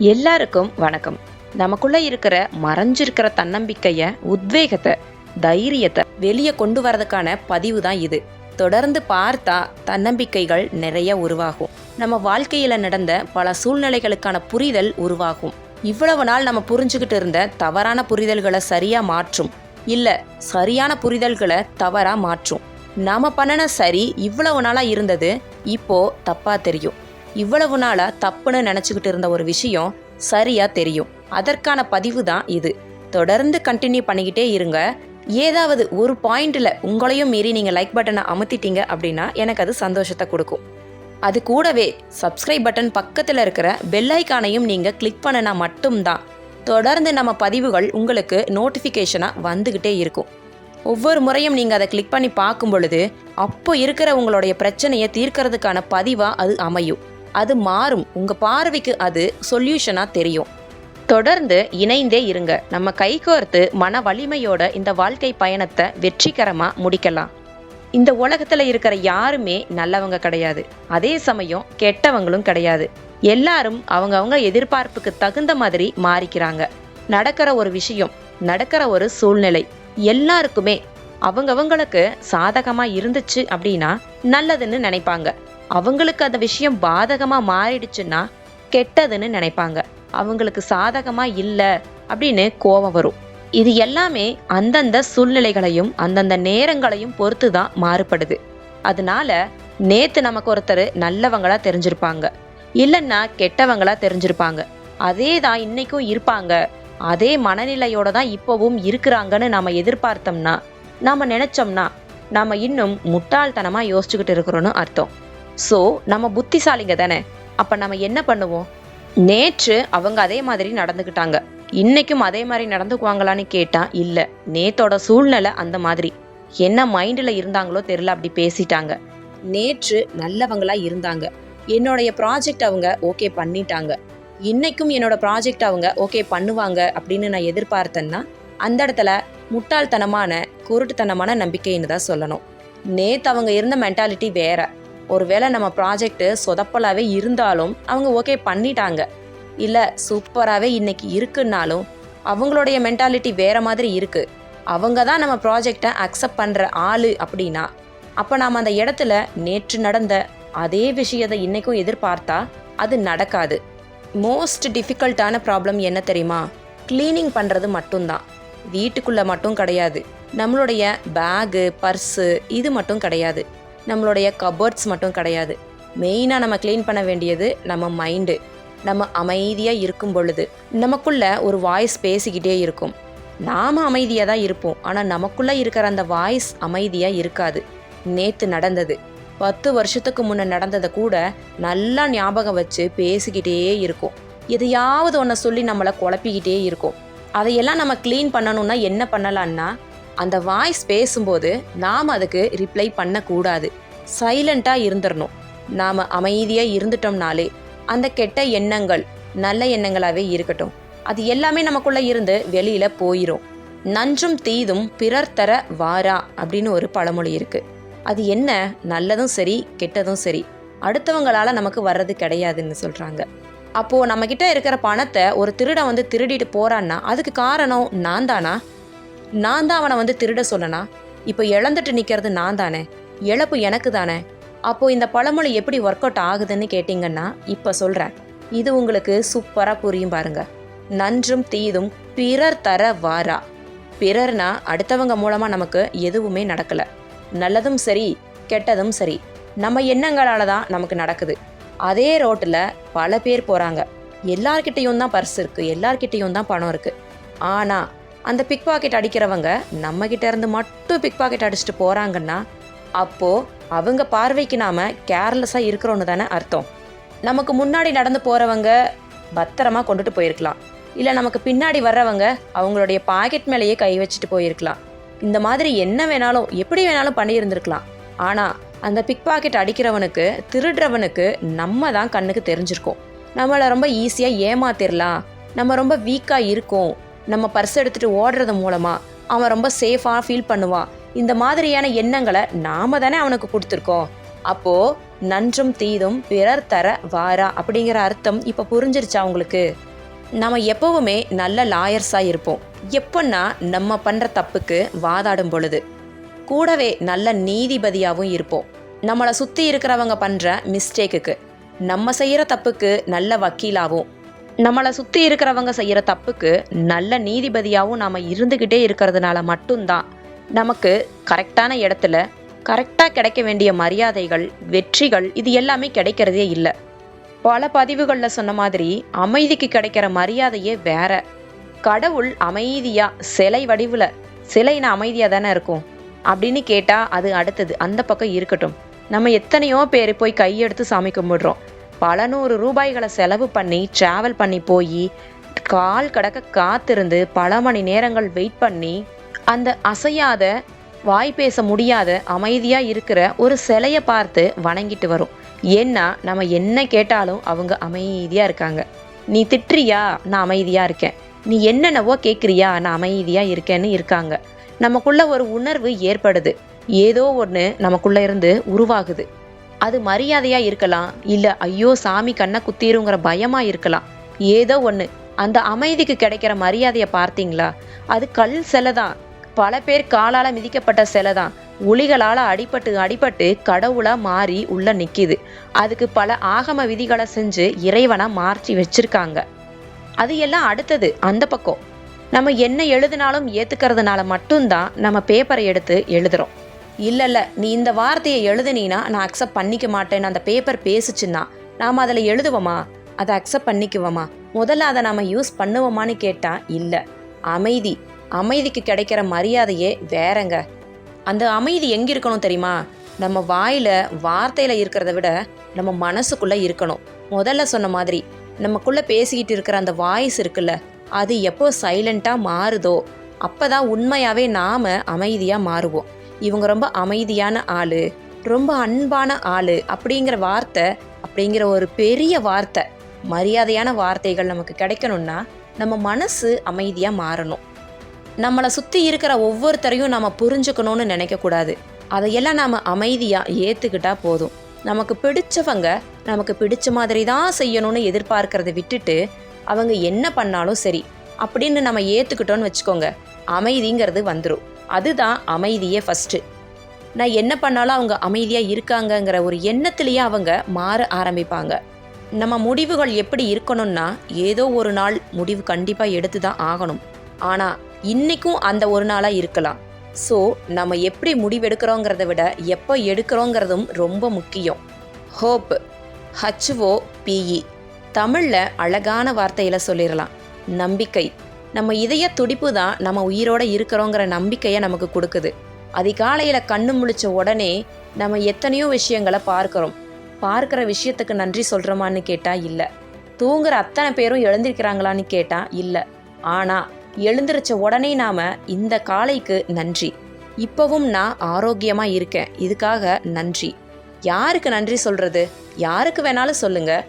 எல்லாருக்கும் வணக்கம். நமக்குள்ள இருக்கிற மறைஞ்சிருக்கிற தன்னம்பிக்கைய உத்வேகத்தை தைரியத்தை வெளியே கொண்டு வரதுக்கான பதிவு தான் இது. தொடர்ந்து பார்த்தா தன்னம்பிக்கைகள் நிறைய உருவாகும். நம்ம வாழ்க்கையில நடந்த பல சூழ்நிலைகளுக்கான புரிதல் உருவாகும். இவ்வளவு நாள் நம்ம புரிஞ்சுக்கிட்டு இருந்த தவறான புரிதல்களை சரியா மாற்றும். இல்ல சரியான புரிதல்களை தவறா மாற்றும். நாம பண்ணின சரி இவ்வளவு நாளா இருந்தது இப்போ தப்பா தெரியும். இவ்வளவு நாளாக தப்புன்னு நினச்சிக்கிட்டு இருந்த ஒரு விஷயம் சரியாக தெரியும். அதற்கான பதிவு தான் இது. தொடர்ந்து கண்டினியூ பண்ணிக்கிட்டே இருங்க. ஏதாவது ஒரு பாயிண்ட்டில் உங்களையும் மீறி நீங்கள் லைக் பட்டனை அமுத்திட்டீங்க அப்படின்னா எனக்கு அது சந்தோஷத்தை கொடுக்கும். அது கூடவே சப்ஸ்கிரைப் பட்டன் பக்கத்தில் இருக்கிற பெல்லைக்கானையும் நீங்கள் கிளிக் பண்ணினா மட்டும்தான் தொடர்ந்து நம்ம பதிவுகள் உங்களுக்கு நோட்டிஃபிகேஷனாக வந்துக்கிட்டே இருக்கும். ஒவ்வொரு முறையும் நீங்கள் அதை கிளிக் பண்ணி பார்க்கும் பொழுது அப்போ இருக்கிற உங்களுடைய பிரச்சனையை தீர்க்கறதுக்கான பதிவாக அது அமையும். அது மாறும். உங்கள் பார்வைக்கு அது சொல்யூஷனாக தெரியும். தொடர்ந்து இணைந்தே இருங்க. நம்ம கைகோர்த்து மன வலிமையோட இந்த வாழ்க்கை பயணத்தை வெற்றிகரமாக முடிக்கலாம். இந்த உலகத்தில் இருக்கிற யாருமே நல்லவங்க கிடையாது. அதே சமயம் கெட்டவங்களும் கிடையாது. எல்லாரும் அவங்கவுங்க எதிர்பார்ப்புக்கு தகுந்த மாதிரி மாறிக்கிறாங்க. நடக்கிற ஒரு விஷயம் நடக்கிற ஒரு சூழ்நிலை எல்லாருக்குமே அவங்கவங்களுக்கு சாதகமாக இருந்துச்சு அப்படின்னா நல்லதுன்னு நினைப்பாங்க. அவங்களுக்கு அந்த விஷயம் பாதகமாக மாறிடுச்சுன்னா கெட்டதுன்னு நினைப்பாங்க. அவங்களுக்கு சாதகமாக இல்லை அப்படின்னு கோபம் வரும். இது எல்லாமே அந்தந்த சூழ்நிலைகளையும் அந்தந்த நேரங்களையும் பொறுத்து தான் மாறுபடுது. அதனால நேத்து நமக்கு ஒருத்தர் நல்லவங்களா தெரிஞ்சிருப்பாங்க. இல்லைன்னா கெட்டவங்களா தெரிஞ்சிருப்பாங்க. அதே தான் இன்னைக்கும் இருப்பாங்க. அதே மனநிலையோட தான் இப்போவும் இருக்கிறாங்கன்னு நம்ம எதிர்பார்த்தோம்னா நம்ம நினைச்சோம்னா நம்ம இன்னும் முட்டாள்தனமா யோசிச்சுக்கிட்டு இருக்கிறோன்னு அர்த்தம். ஸோ நம்ம புத்திசாலிங்க தானே? அப்போ நம்ம என்ன பண்ணுவோம்? நேற்று அவங்க அதே மாதிரி நடந்துக்கிட்டாங்க. இன்னைக்கும் அதே மாதிரி நடந்துக்குவாங்களான்னு கேட்டால் இல்லை. நேத்தோட சூழ்நிலை அந்த மாதிரி. என்ன மைண்டில் இருந்தாங்களோ தெரில அப்படி பேசிட்டாங்க. நேற்று நல்லவங்களாக இருந்தாங்க. என்னுடைய ப்ராஜெக்ட் அவங்க ஓகே பண்ணிட்டாங்க. இன்னைக்கும் என்னோட ப்ராஜெக்ட் அவங்க ஓகே பண்ணுவாங்க அப்படின்னு நான் எதிர்பார்த்தேன்னா அந்த இடத்துல முட்டாள்தனமான குருட்டுத்தனமான நம்பிக்கைன்னு தான் சொல்லணும். நேற்று அவங்க இருந்த மென்டாலிட்டி வேற. ஒருவேளை நம்ம ப்ராஜெக்ட் சொதப்பலாகவே இருந்தாலும் அவங்க ஓகே பண்ணிட்டாங்க. இல்லை சூப்பராகவே இன்னைக்கு இருக்குன்னாலும் அவங்களுடைய மென்டாலிட்டி வேறு மாதிரி இருக்குது அவங்க தான் நம்ம ப்ராஜெக்டை அக்செப்ட் பண்ணுற ஆள் அப்படின்னா அப்போ நாம் அந்த இடத்துல நேற்று நடந்த அதே விஷயத்தை இன்றைக்கும் எதிர்பார்த்தா அது நடக்காது. மோஸ்ட் டிஃபிகல்ட்டான ப்ராப்ளம் என்ன தெரியுமா? க்ளீனிங் பண்ணுறது மட்டும்தான். வீட்டுக்குள்ளே மட்டும் கிடையாது. நம்மளுடைய பேகு பர்ஸு இது மட்டும் கிடையாது. நம்மளுடைய கபோர்ட்ஸ் மட்டும் கிடையாது. மெயினாக நம்ம க்ளீன் பண்ண வேண்டியது நம்ம மைண்டு நம்ம அமைதியாக இருக்கும் பொழுது நமக்குள்ள ஒரு வாய்ஸ் பேசிக்கிட்டே இருக்கும். நாம் அமைதியாக தான் இருப்போம். ஆனால் நமக்குள்ளே இருக்கிற அந்த வாய்ஸ் அமைதியாக இருக்காது. நேற்று நடந்தது. பத்து வருஷத்துக்கு முன்னே நடந்ததை கூட நல்லா ஞாபகம் வச்சு பேசிக்கிட்டே இருக்கும். எதையாவது ஒன்றை சொல்லி நம்மளை குழப்பிக்கிட்டே இருக்கும். அதையெல்லாம் நம்ம க்ளீன் பண்ணணும்னா என்ன பண்ணலான்னா அந்த வாய்ஸ் பேசும்போது நாம் அதுக்கு ரிப்ளை பண்ணக்கூடாது. சைலண்ட்டாக இருந்துடணும் நாம் அமைதியாக இருந்துட்டோம்னாலே அந்த கெட்ட எண்ணங்கள் நல்ல எண்ணங்களாகவே இருக்கட்டும். அது எல்லாமே நமக்குள்ளே இருந்து வெளியில் போயிடும் நன்றும் தீதும் பிறர் தர வாரா அப்படின்னு ஒரு பழமொழி இருக்குது அது என்ன? நல்லதும் சரி கெட்டதும் சரி. அடுத்தவங்களால் நமக்கு வர்றது கிடையாதுன்னு சொல்கிறாங்க அப்போது நம்மக்கிட்ட இருக்கிற பணத்தை ஒரு திருடன் வந்து திருடிட்டு போகிறான்னா அதுக்கு காரணம் நான் தானா நான் தான் அவனை வந்து திருட சொல்லனா? இப்போ இழந்துட்டு நிற்கிறது நான் தானே? இழப்பு எனக்கு தானே? அப்போது இந்த பழமொழி எப்படி ஒர்க் அவுட் ஆகுதுன்னு கேட்டிங்கன்னா இப்போ சொல்கிறேன் இது உங்களுக்கு சூப்பராக புரியும் பாருங்க. நன்றும் தீதும் பிறர் தர வாரா? பிறர்னா அடுத்தவங்க மூலமாக நமக்கு எதுவுமே நடக்கலை. நல்லதும் சரி கெட்டதும் சரி. நம்ம எண்ணங்களால் தான் நமக்கு நடக்குது. அதே ரோட்டில் பல பேர் போகிறாங்க எல்லார்கிட்டேயும் தான் பர்ஸ் இருக்குது எல்லார்கிட்டேயும் தான் பணம் இருக்குது ஆனால் அந்த பிக் பாக்கெட் அடிக்கிறவங்க நம்ம இருந்து மட்டும் பிக் பாக்கெட் அடிச்சுட்டு போகிறாங்கன்னா அப்போது அவங்க பார்வைக்கு நாம் கேர்லெஸ்ஸாக இருக்கிறோன்னு தானே அர்த்தம். நமக்கு முன்னாடி நடந்து போகிறவங்க பத்திரமா கொண்டுட்டு போயிருக்கலாம். இல்லை நமக்கு பின்னாடி வர்றவங்க அவங்களுடைய பாக்கெட் மேலேயே கை வச்சுட்டு போயிருக்கலாம். இந்த மாதிரி என்ன வேணாலும் எப்படி வேணாலும் பண்ணியிருந்திருக்கலாம். ஆனால் அந்த பிக் பாக்கெட் அடிக்கிறவனுக்கு திருடுறவனுக்கு நம்ம தான் கண்ணுக்கு தெரிஞ்சிருக்கோம். நம்மளை ரொம்ப ஈஸியாக ஏமாத்திரலாம். நம்ம ரொம்ப வீக்காக இருக்கோம். நம்ம பர்ஸ் எடுத்துகிட்டு ஓடுறது மூலமாக அவன் ரொம்ப சேஃபாக ஃபீல் பண்ணுவான். இந்த மாதிரியான எண்ணங்களை நாம தானே அவனுக்கு கொடுத்துருக்கோம். அப்போ நன்றும் தீதும் பிறர் தர வாரா அப்படிங்கிற அர்த்தம் இப்ப புரிஞ்சிருச்சா உங்களுக்கு? நம்ம எப்பவுமே நல்ல லாயர்ஸாக இருப்போம். எப்போன்னா நம்ம பண்ணுற தப்புக்கு வாதாடும் பொழுது. கூடவே நல்ல நீதிபதியாகவும் இருப்போம். நம்மளை சுற்றி இருக்கிறவங்க பண்ணுற மிஸ்டேக்குக்கு நம்ம செய்கிற தப்புக்கு நல்ல வக்கீலாகவும் நம்மளை சுற்றி இருக்கிறவங்க செய்கிற தப்புக்கு நல்ல நீதிபதியாகவும் நாம் இருந்துக்கிட்டே இருக்கிறதுனால மட்டும்தான் நமக்கு கரெக்டான இடத்துல கரெக்டாக கிடைக்க வேண்டிய மரியாதைகள் வெற்றிகள் இது எல்லாமே கிடைக்கிறதே இல்லை. பல பதிவுகளில் சொன்ன மாதிரி அமைதிக்கு கிடைக்கிற மரியாதையே வேற. கடவுள் அமைதியாக சிலை வடிவில் சிலைனா அமைதியாக தானே இருக்கும் அப்படின்னு கேட்டால் அது அடுத்தது. அந்த பக்கம் இருக்கட்டும். நம்ம எத்தனையோ பேர் போய் கையெடுத்து சாமி கும்பிடுறோம். பல நூறு ரூபாய்களை செலவு பண்ணி ட்ராவல் பண்ணி போய் கால் கடக்க காத்திருந்து பல மணி நேரங்கள் வெயிட் பண்ணி அந்த அசையாத வாய் பேச முடியாத அமைதியாக இருக்கிற ஒரு சிலையை பார்த்து வணங்கிட்டு வரும். ஏன்னா நம்ம என்ன கேட்டாலும் அவங்க அமைதியாக இருக்காங்க. நீ திட்டுறியா? நான் அமைதியாக இருக்கேன். நீ என்னென்னவோ கேட்குறியா நான் அமைதியாக இருக்கேன்னு இருக்காங்க. நமக்குள்ள ஒரு உணர்வு ஏற்படுது. ஏதோ ஒன்று நமக்குள்ளே இருந்து உருவாகுது. அது மரியாதையாக இருக்கலாம். இல்லை ஐயோ சாமி கண்ணை குத்திருங்கிற பயமாக இருக்கலாம். ஏதோ ஒன்று அந்த அமைதிக்கு கிடைக்கிற மரியாதையை பார்த்தீங்களா? அது கல் சிலை தான். பல பேர் காலால் மிதிக்கப்பட்ட சிலை தான். ஒளிகளால் அடிபட்டு அடிபட்டு கடவுளா மாறி உள்ள நிற்கிது அதுக்கு பல ஆகம விதிகளை செஞ்சு இறைவனா மாற்றி வச்சிருக்காங்க. அது எல்லாம் அடுத்தது அந்த பக்கம். நம்ம என்ன எழுதினாலும் ஏத்துக்கிறதுனால மட்டும்தான் நம்ம பேப்பரை எடுத்து எழுதுறோம். இல்லை இல்லை நீ இந்த வார்த்தையை எழுதுனீனா நான் அக்செப்ட் பண்ணிக்க மாட்டேன்னு அந்த பேப்பர் பேசுச்சுன்னா நாம் அதில் எழுதுவோமா? அதை அக்செப்ட் பண்ணிக்குவோமா? முதல்ல அதை நாம் யூஸ் பண்ணுவோமான்னு கேட்டால் இல்லை. அமைதி. அமைதிக்கு கிடைக்கிற மரியாதையே வேறங்க. அந்த அமைதி எங்கே இருக்கணும் தெரியுமா? நம்ம வாயில் வார்த்தையில் இருக்கிறத விட நம்ம மனசுக்குள்ளே இருக்கணும். முதல்ல சொன்ன மாதிரி நமக்குள்ளே பேசிக்கிட்டு இருக்கிற அந்த வாய்ஸ் இருக்குல்ல அது எப்போ சைலண்ட்டாக மாறுதோ அப்போ தான் உண்மையாகவே நாம் அமைதியாக மாறுவோம். இவங்க ரொம்ப அமைதியான ஆள் ரொம்ப அன்பான ஆள் அப்படிங்கிற வார்த்தை அப்படிங்கிற ஒரு பெரிய வார்த்தை மரியாதையான வார்த்தைகள் நமக்கு கிடைக்கணும்னா நம்ம மனசு அமைதியாக மாறணும். நம்மளை சுற்றி இருக்கிற ஒவ்வொருத்தரையும் நம்ம புரிஞ்சுக்கணும்னு நினைக்கக்கூடாது. அதையெல்லாம் நாம் அமைதியாக ஏற்றுக்கிட்டா போதும். நமக்கு பிடிச்சவங்க நமக்கு பிடிச்ச மாதிரி தான் செய்யணும்னு எதிர்பார்க்கறதை விட்டுட்டு அவங்க என்ன பண்ணாலும் சரி அப்படின்னு நம்ம ஏற்றுக்கிட்டோன்னு வச்சுக்கோங்க. அமைதிங்கிறது வந்துடும் அதுதான் அமைதியே ஃபஸ்ட்டு நான் என்ன பண்ணாலும் அவங்க அமைதியாக இருக்காங்கங்கிற ஒரு எண்ணத்திலேயே அவங்க மாற ஆரம்பிப்பாங்க. நம்ம முடிவுகள் எப்படி இருக்கணும்னா ஏதோ ஒரு நாள் முடிவு கண்டிப்பாக எடுத்து தான் ஆகணும். ஆனால் இன்றைக்கும் அந்த ஒரு நாளாக இருக்கலாம். ஸோ நம்ம எப்படி முடிவெடுக்கிறோங்கிறத விட எப்போ எடுக்கிறோங்கிறதும் ரொம்ப முக்கியம். ஹோப் ஹச்ஓ பிஇ தமிழில் அழகான வார்த்தையில் சொல்லிடலாம் நம்பிக்கை. நம்ம இதய துடிப்பு தான் நம்ம உயிரோட இருக்கிறோங்கிற நம்பிக்கையை நமக்கு கொடுக்குது. அதிகாலையில் கண்ணு முழிச்ச உடனே நம்ம எத்தனையோ விஷயங்களை பார்க்குறோம். பார்க்குற விஷயத்துக்கு நன்றி சொல்கிறோமான்னு கேட்டால் இல்லை. தூங்குற அத்தனை பேரும் எழுந்திருக்கிறாங்களான்னு கேட்டால் இல்லை. ஆனால் எழுந்திருச்ச உடனே நாம் இந்த காலைக்கு நன்றி. இப்போவும் நான் ஆரோக்கியமாக இருக்கேன். இதுக்காக நன்றி. யாருக்கு நன்றி சொல்கிறது யாருக்கு வேணாலும் சொல்லுங்கள்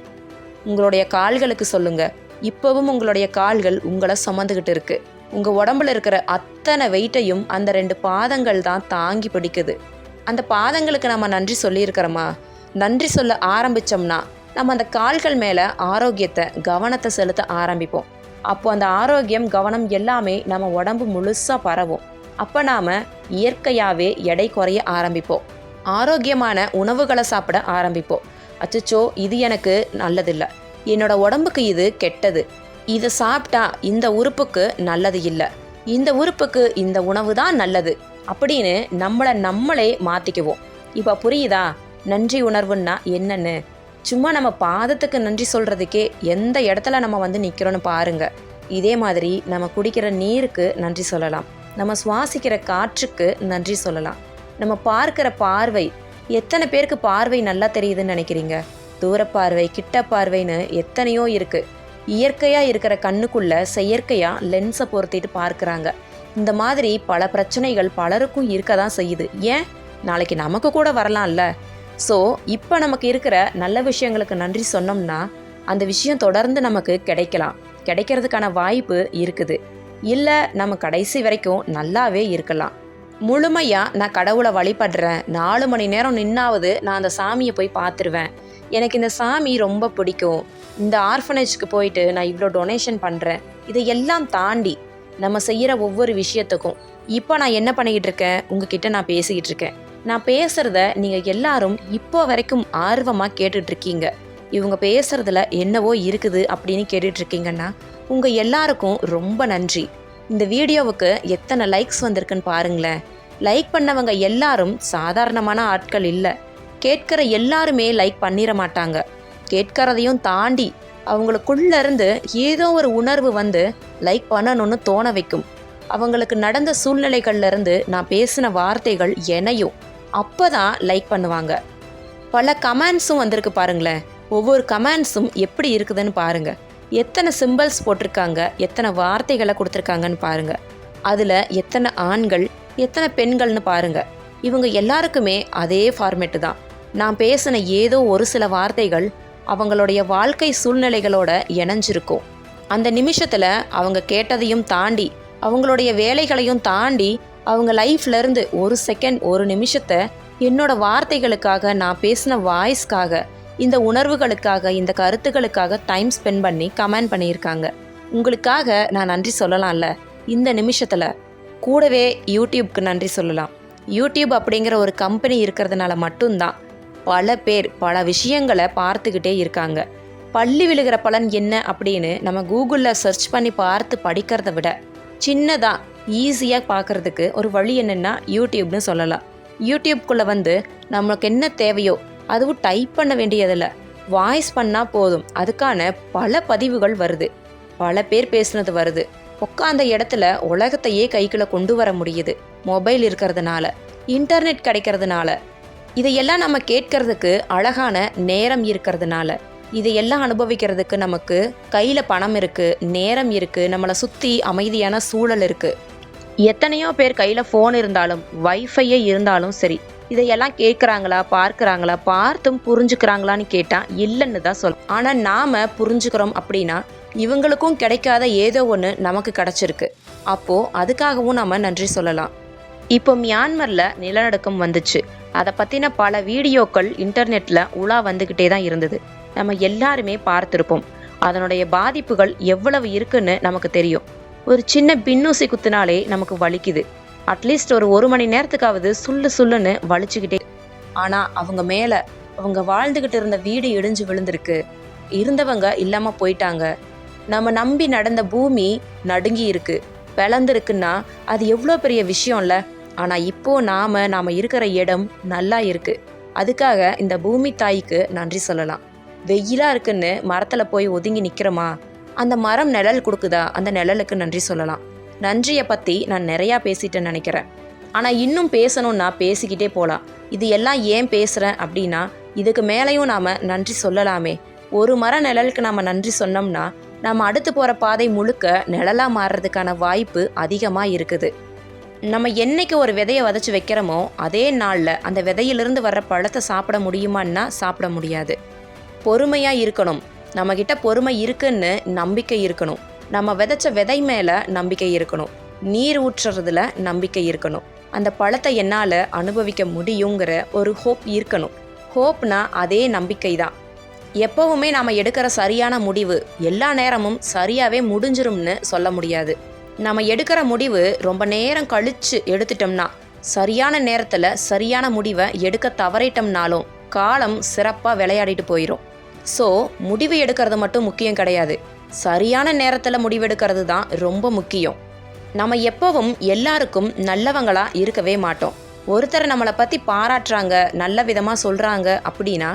உங்களுடைய கால்களுக்கு சொல்லுங்கள் இப்போவும் உங்களுடைய கால்கள் உங்களை சுமந்துக்கிட்டு இருக்கு. உங்கள் உடம்புல இருக்கிற அத்தனை வெயிட்டையும் அந்த ரெண்டு பாதங்கள் தான் தாங்கி பிடிக்குது. அந்த பாதங்களுக்கு நம்ம நன்றி சொல்லியிருக்கிறோமா? நன்றி சொல்ல ஆரம்பித்தோம்னா நம்ம அந்த கால்கள் மேலே ஆரோக்கியத்தை கவனத்தை செலுத்த ஆரம்பிப்போம். அப்போ அந்த ஆரோக்கியம் கவனம் எல்லாமே நம்ம உடம்பு முழுசாக பரவும். அப்போ நாம் இயற்கையாகவே எடை குறைய ஆரம்பிப்போம். ஆரோக்கியமான உணவுகளை சாப்பிட ஆரம்பிப்போம். அச்சச்சோ இது எனக்கு நல்லதில்லை. என்னோட உடம்புக்கு இது கெட்டது. இதை சாப்பிட்டா இந்த உறுப்புக்கு நல்லது இல்லை. இந்த உறுப்புக்கு இந்த உணவு தான் நல்லது. அப்படின்னு நம்மளை நம்மளே மாற்றிக்குவோம் இப்போ புரியுதா? நன்றி உணர்வுன்னா என்னன்னு? சும்மா நம்ம பாதத்துக்கு நன்றி சொல்கிறதுக்கே எந்த இடத்துல நம்ம வந்து நிற்கிறோன்னு பாருங்க. இதே மாதிரி நம்ம குடிக்கிற நீருக்கு நன்றி சொல்லலாம். நம்ம சுவாசிக்கிற காற்றுக்கு நன்றி சொல்லலாம். நம்ம பார்க்கிற பார்வை எத்தனை பேருக்கு பார்வை நல்லா தெரியுதுன்னு நினைக்கிறீங்க? தூரப்பார்வை கிட்ட பார்வைன்னு எத்தனையோ இருக்கு. இயற்கையா இருக்கிற கண்ணுக்குள்ள செயற்கையா லென்ஸை பொருத்திட்டு பார்க்குறாங்க. இந்த மாதிரி பல பிரச்சனைகள் பலருக்கும் இருக்க தான் செய்யுது. ஏன்? நாளைக்கு நமக்கு கூட வரலாம்ல. ஸோ இப்போ நமக்கு இருக்கிற நல்ல விஷயங்களுக்கு நன்றி சொன்னோம்னா அந்த விஷயம் தொடர்ந்து நமக்கு கிடைக்கலாம். கிடைக்கிறதுக்கான வாய்ப்பு இருக்குது. இல்லை நம்ம கடைசி வரைக்கும் நல்லாவே இருக்கலாம். முழுமையாக நான் கடவுளை வழிபடுறேன். நாலு மணி நேரம் நின்னாவது நான் அந்த சாமியை போய் பார்த்துருவேன். எனக்கு இந்த சாமி ரொம்ப பிடிக்கும். இந்த ஆர்ஃபனேஜ்க்கு போயிட்டு நான் இவ்வளோ டொனேஷன் பண்ணுறேன் இதையெல்லாம் தாண்டி நம்ம செய்கிற ஒவ்வொரு விஷயத்துக்கும் இப்போ நான் என்ன பண்ணிக்கிட்டு இருக்கேன்? உங்ககிட்ட நான் பேசிக்கிட்டு இருக்கேன். நான் பேசுகிறத நீங்கள் எல்லாரும் இப்போ வரைக்கும் ஆர்வமாக கேட்டுட்ருக்கீங்க இவங்க பேசுகிறதுல என்னவோ இருக்குது அப்படின்னு கேட்டுட்ருக்கீங்கன்னா உங்கள் எல்லாருக்கும் ரொம்ப நன்றி. இந்த வீடியோவுக்கு எத்தனை லைக்ஸ் வந்திருக்குன்னு பாருங்களேன். லைக் பண்ணவங்க எல்லாரும் சாதாரணமான ஆட்கள் இல்லை. கேட்கிற எல்லாருமே லைக் பண்ணிட மாட்டாங்க. கேட்கறதையும் தாண்டி அவங்களுக்குள்ளேருந்து ஏதோ ஒரு உணர்வு வந்து லைக் பண்ணணும்னு தோண வைக்கும். அவங்களுக்கு நடந்த சூழ்நிலைகள்லேருந்து நான் பேசின வார்த்தைகள் எனையும் அப்பதான் லைக் பண்ணுவாங்க. பல கமெண்ட்ஸும் வந்திருக்கு பாருங்களேன். ஒவ்வொரு கமெண்ட்ஸும் எப்படி இருக்குதுன்னு பாருங்கள் எத்தனை சிம்பிள்ஸ் போட்டிருக்காங்க எத்தனை வார்த்தைகளை கொடுத்துருக்காங்கன்னு பாருங்க. அதில் எத்தனை ஆண்கள் எத்தனை பெண்கள்னு பாருங்கள் இவங்க எல்லாருக்குமே அதே ஃபார்மேட்டு தான். நான் பேசின ஏதோ ஒரு சில வார்த்தைகள் அவங்களுடைய வாழ்க்கை சூழ்நிலைகளோட இணைஞ்சிருக்கும். அந்த நிமிஷத்தில் அவங்க கேட்டதையும் தாண்டி அவங்களுடைய வேலைகளையும் தாண்டி அவங்க லைஃப்லேருந்து ஒரு செகண்ட் ஒரு நிமிஷத்தை என்னோட வார்த்தைகளுக்காக நான் பேசின வாய்ஸ்க்காக இந்த உணர்வுகளுக்காக இந்த கருத்துக்களுக்காக டைம் ஸ்பெண்ட் பண்ணி கமெண்ட் பண்ணியிருக்காங்க. உங்களுக்காக நான் நன்றி சொல்லலாம்ல. இந்த நிமிஷத்தில் கூடவே யூடியூப்க்கு நன்றி சொல்லலாம். யூடியூப் அப்படிங்கிற ஒரு கம்பெனி இருக்கிறதுனால மட்டும்தான் பல பேர் பல விஷயங்களை பார்த்துக்கிட்டே இருக்காங்க. பள்ளி விழுகிற பலன் என்ன அப்படின்னு நம்ம கூகுளில் சர்ச் பண்ணி பார்த்து படிக்கிறத விட சின்னதாக ஈஸியாக பார்க்கறதுக்கு ஒரு வழி என்னென்னா யூடியூப்னு சொல்லலாம். யூடியூப்குள்ளே வந்து நம்மளுக்கு என்ன தேவையோ அதுவும் டைப் பண்ண வேண்டியதில்லை. வாய்ஸ் பண்ணால் போதும். அதுக்கான பல பதிவுகள் வருது. பல பேர் பேசுனது வருது. உட்காந்த இடத்துல உலகத்தையே கைக்குள்ளே கொண்டு வர முடியுது. மொபைல் இருக்கிறதுனால. இன்டர்நெட் கிடைக்கிறதுனால. இதையெல்லாம் நம்ம கேட்கறதுக்கு அழகான நேரம் இருக்கிறதுனால இதையெல்லாம் அனுபவிக்கிறதுக்கு நமக்கு கையில் பணம் இருக்குது நேரம் இருக்குது நம்மளை சுற்றி அமைதியான சூழல் இருக்குது எத்தனையோ பேர் கையில் ஃபோன் இருந்தாலும் வைஃபையே இருந்தாலும் சரி இதையெல்லாம் கேட்குறாங்களா பார்க்குறாங்களா பார்த்தும் புரிஞ்சுக்கிறாங்களான்னு கேட்டால் இல்லைன்னு தான் சொல் ஆனால் நாம் புரிஞ்சுக்கிறோம் அப்படின்னா இவங்களுக்கும் கிடைக்காத ஏதோ ஒன்று நமக்கு கிடச்சிருக்கு. அப்போது அதுக்காகவும் நம்ம நன்றி சொல்லலாம். இப்போ மியான்மரில் நிலநடுக்கம் வந்துச்சு. அதை பற்றின பல வீடியோக்கள் இன்டர்நெட்டில் உலா வந்துக்கிட்டே தான் இருந்தது. நம்ம எல்லாருமே பார்த்துருப்போம். அதனுடைய பாதிப்புகள் எவ்வளவு இருக்குன்னு நமக்கு தெரியும். ஒரு சின்ன பின்னூசி குத்துனாலே நமக்கு வலிக்குது. அட்லீஸ்ட் ஒரு ஒரு மணி நேரத்துக்காவது சுள்ளு சுள்ளுன்னு வலிச்சுக்கிட்டே ஆனால் அவங்க மேலே அவங்க வாழ்ந்துக்கிட்டு இருந்த வீடு இடிஞ்சு விழுந்திருக்கு. இருந்தவங்க இல்லாமல் போயிட்டாங்க. நம்ம நம்பி நடந்த பூமி நடுங்கி இருக்கு. பிளந்துருக்குன்னா அது எவ்வளோ பெரிய விஷயம்ல? ஆனால் இப்போது நாம நாம் இருக்கிற இடம் நல்லா இருக்குது அதுக்காக இந்த பூமி தாய்க்கு நன்றி சொல்லலாம். வெயிலாக இருக்குன்னு மரத்தில் போய் ஒதுங்கி நிற்கிறோமா அந்த மரம் நிழல் கொடுக்குதா? அந்த நிழலுக்கு நன்றி சொல்லலாம். நன்றியை பற்றி நான் நிறையா பேசிட்டேன்னு நினைக்கிறேன். ஆனால் இன்னும் பேசணும்னா பேசிக்கிட்டே போகலாம் இது எல்லாம் ஏன் பேசுகிறேன் அப்படின்னா இதுக்கு மேலேயும் நாம் நன்றி சொல்லலாமே. ஒரு மர நிழலுக்கு நாம் நன்றி சொன்னோம்னா நம்ம அடுத்து போகிற பாதை முழுக்க நிழலாக மாறுறதுக்கான வாய்ப்பு அதிகமாக இருக்குது. நம்ம என்னைக்கு ஒரு விதையை விதைச்சி வைக்கிறோமோ அதே நாளில் அந்த விதையிலிருந்து வர்ற பழத்தை சாப்பிட முடியுமான்னா சாப்பிட முடியாது. பொறுமையாக இருக்கணும். நம்மக்கிட்ட பொறுமை இருக்குன்னு நம்பிக்கை இருக்கணும். நம்ம விதைச்ச விதை மேலே நம்பிக்கை இருக்கணும். நீர் ஊற்றுறதுல நம்பிக்கை இருக்கணும். அந்த பழத்தை என்னால் அனுபவிக்க முடியுங்கிற ஒரு ஹோப் இருக்கணும். ஹோப்னா அதே நம்பிக்கை தான். எப்போவுமே நாம் எடுக்கிற சரியான முடிவு எல்லா நேரமும் சரியாகவே முடிஞ்சிரும்னு சொல்ல முடியாது. நம்ம எடுக்கிற முடிவு ரொம்ப நேரம் கழித்து எடுத்துட்டோம்னா சரியான நேரத்தில் சரியான முடிவை எடுக்க தவறிட்டோம்னாலும் காலம் சிறப்பாக விளையாடிட்டு போயிடும் ஸோ முடிவு எடுக்கிறது மட்டும் முக்கியம் கிடையாது. சரியான நேரத்தில் முடிவெடுக்கிறது தான் ரொம்ப முக்கியம். நம்ம எப்பவும் எல்லாருக்கும் நல்லவங்களாக இருக்கவே மாட்டோம். ஒருத்தர் நம்மளை பற்றி பாராட்டுறாங்க நல்ல விதமாக சொல்கிறாங்க அப்படின்னா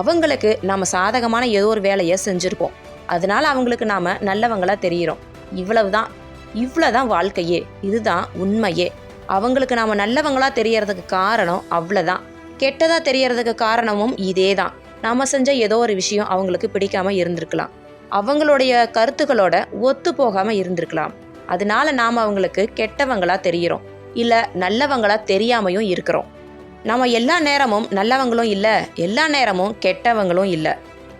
அவங்களுக்கு நாம் சாதகமான ஏதோ ஒரு வேலையை செஞ்சுருப்போம். அதனால் அவங்களுக்கு நாம் நல்லவங்களாக தெரிகிறோம் இவ்வளவு தான் இவ்வளோதான் வாழ்க்கையே இதுதான் உண்மையே. அவங்களுக்கு நாம் நல்லவங்களா தெரியறதுக்கு காரணம் அவ்வளோதான் கெட்டதாக தெரியறதுக்கு காரணமும் இதே தான் நாம் செஞ்ச ஏதோ ஒரு விஷயம் அவங்களுக்கு பிடிக்காமல் இருந்திருக்கலாம். அவங்களுடைய கருத்துக்களோட ஒத்து போகாமல் இருந்திருக்கலாம். அதனால நாம் அவங்களுக்கு கெட்டவங்களா தெரியிறோம். இல்லை நல்லவங்களா தெரியாமையும் இருக்கிறோம். நம்ம எல்லா நேரமும் நல்லவங்களும் இல்லை எல்லா நேரமும் கெட்டவங்களும் இல்லை.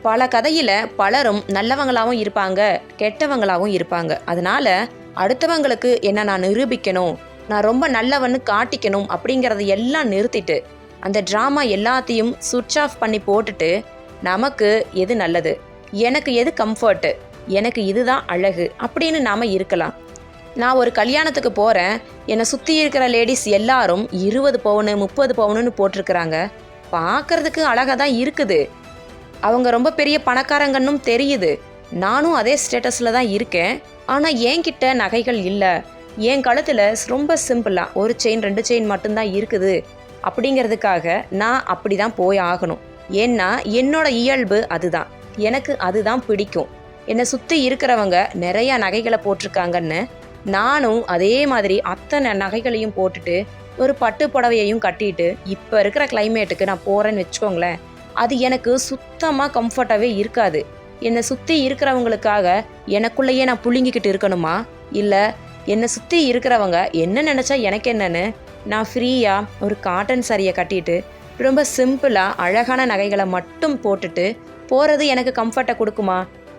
பல கதையில் பலரும் நல்லவங்களாகவும் இருப்பாங்க கெட்டவங்களாகவும் இருப்பாங்க. அதனால அடுத்தவங்களுக்கு என்ன நான் நிரூபிக்கணும் நான் ரொம்ப நல்லவன்னு காட்டிக்கணும் அப்படிங்கிறத எல்லாம் நிறுத்திட்டு அந்த ட்ராமா எல்லாத்தையும் சுவிட்ச் ஆஃப் பண்ணி போட்டுட்டு நமக்கு எது நல்லது? எனக்கு எது கம்ஃபர்ட்டு எனக்கு இதுதான் அழகு அப்படின்னு நாம் இருக்கலாம். நான் ஒரு கல்யாணத்துக்கு போகிறேன் என்னை சுற்றி இருக்கிற லேடிஸ் எல்லாரும் இருபது பவுனு முப்பது பவுனுன்னு போட்டிருக்கிறாங்க. பார்க்கறதுக்கு அழகாக தான் இருக்குது. அவங்க ரொம்ப பெரிய பணக்காரங்கன்னும் தெரியுது. நானும் அதே ஸ்டேட்டஸில் தான் இருக்கேன். ஆனால் என்கிட்ட நகைகள் இல்லை. என் கழுத்தில் ரொம்ப சிம்பிளாக ஒரு செயின் ரெண்டு செயின் மட்டும்தான் இருக்குது. அப்படிங்கிறதுக்காக நான் அப்படி தான் போய் ஆகணும். ஏன்னா என்னோட இயல்பு அதுதான். எனக்கு அதுதான் பிடிக்கும். என்னை சுற்றி இருக்கிறவங்க நிறையா நகைகளை போட்டிருக்காங்கன்னு நானும் அதே மாதிரி அத்தனை நகைகளையும் போட்டுட்டு ஒரு பட்டு புடவையையும் கட்டிட்டு இப்போ இருக்கிற கிளைமேட்டுக்கு நான் போகிறேன்னு வச்சுக்கோங்களேன். அது எனக்கு சுத்தமாக கம்ஃபர்ட்டாகவே இருக்காது. என்னை சுற்றி இருக்கிறவங்களுக்காக எனக்குள்ளேயே நான் புழுங்கிக்கிட்டு இருக்கணுமா? இல்லை என்னை சுற்றி இருக்கிறவங்க என்ன நினச்சா எனக்கு என்னன்னு? நான் ஃப்ரீயாக ஒரு காட்டன் சரியை கட்டிட்டு ரொம்ப சிம்பிளாக அழகான நகைகளை மட்டும் போட்டுட்டு போகிறது எனக்கு கம்ஃபர்ட்டை கொடுக்குமா?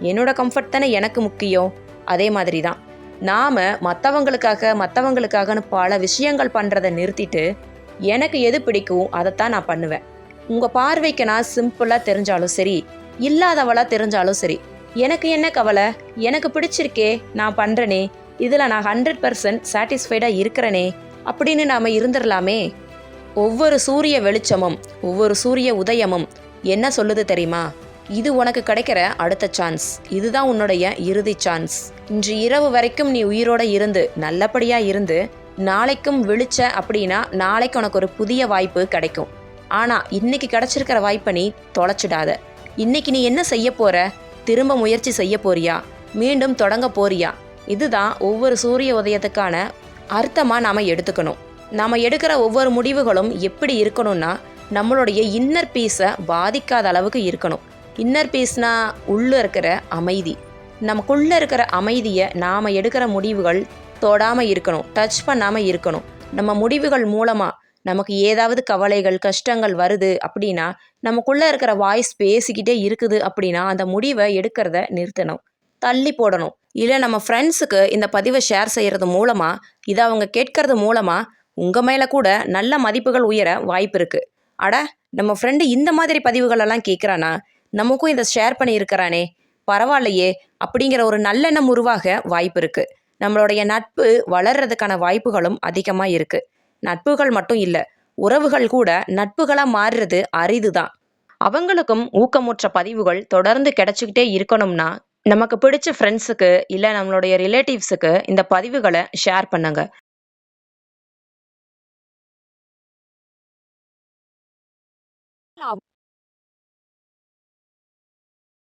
என்னோட கம்ஃபர்ட் தானே எனக்கு முக்கியம். அதே மாதிரி தான் நாம் மற்றவங்களுக்காக மற்றவங்களுக்காகன்னு பல விஷயங்கள் பண்ணுறதை நிறுத்திட்டு எனக்கு எது பிடிக்கும் அதைத்தான் நான் பண்ணுவேன். உங்கள் பார்வைக்கு நான் சிம்பிளாக தெரிஞ்சாலும் சரி இல்லாதவளாக தெரிஞ்சாலும் சரி. எனக்கு என்ன கவலை? எனக்கு பிடிச்சிருக்கே நான் பண்ணுறனே இதில் நான் ஹண்ட்ரட் பர்சன்ட் சாட்டிஸ்ஃபைடாக இருக்கிறனே. அப்படின்னு நாம் இருந்துடலாமே. ஒவ்வொரு சூரிய வெளிச்சமும் ஒவ்வொரு சூரிய உதயமும் என்ன சொல்லுது தெரியுமா? இது உனக்கு கிடைக்கிற அடுத்த சான்ஸ் இதுதான் உன்னுடைய இறுதி சான்ஸ் இன்று இரவு வரைக்கும் நீ உயிரோட இருந்து நல்லபடியாக இருந்து நாளைக்கும் விழிச்ச அப்படின்னா நாளைக்கு உனக்கு ஒரு புதிய வாய்ப்பு கிடைக்கும். ஆனால் இன்னைக்கு கிடைச்சிருக்கிற வாய்ப்பை நீ தொலைச்சிடாத. இன்னைக்கு நீ என்ன செய்ய போற? திரும்ப முயற்சி செய்ய போறியா? மீண்டும் தொடங்க போறியா? இதுதான் ஒவ்வொரு சூரிய உதயத்துக்கான அர்த்தமாக நாம் எடுத்துக்கணும். நாம் எடுக்கிற ஒவ்வொரு முடிவுகளும் எப்படி இருக்கணும்னா நம்மளுடைய இன்னர் பீஸை பாதிக்காத அளவுக்கு இருக்கணும். இன்னர் பீஸ்னா உள்ளே இருக்கிற அமைதி. நமக்குள்ளே இருக்கிற அமைதியை நாம் எடுக்கிற முடிவுகள் தொடாமல் இருக்கணும். டச் பண்ணாமல் இருக்கணும். நம்ம முடிவுகள் மூலமாக நமக்கு ஏதாவது கவலைகள் கஷ்டங்கள் வருது அப்படின்னா நமக்குள்ளே இருக்கிற வாய்ஸ் பேசிக்கிட்டே இருக்குது அப்படின்னா அந்த முடிவை எடுக்கிறத நிறுத்தணும். தள்ளி போடணும். இல்லை நம்ம ஃப்ரெண்ட்ஸுக்கு இந்த பதிவை ஷேர் செய்கிறது மூலமாக இதை அவங்க கேட்கறது மூலமாக உங்கள் மேலே கூட நல்ல மதிப்புகள் உயர வாய்ப்பு இருக்குது அட நம்ம ஃப்ரெண்டு இந்த மாதிரி பதிவுகளெல்லாம் கேட்குறானா நமக்கும் இதை ஷேர் பண்ணியிருக்கிறானே பரவாயில்லையே அப்படிங்கிற ஒரு நல்லெண்ணம் உருவாக வாய்ப்பு இருக்குது நம்மளுடைய நட்பு வளர்கிறதுக்கான வாய்ப்புகளும் அதிகமாக இருக்குது நட்புகள் மட்டும் இல்லை உறவுகள் கூட நட்புகளாக மாறுறது அரிது தான் அவங்களுக்கும் ஊக்கமுற்ற பதிவுகள் தொடர்ந்து கிடைச்சிக்கிட்டே இருக்கணும்னா நமக்கு பிடிச்ச ஃப்ரெண்ட்ஸுக்கு இல்லை நம்மளுடைய ரிலேட்டிவ்ஸுக்கு இந்த பதிவுகளை ஷேர் பண்ணுங்க.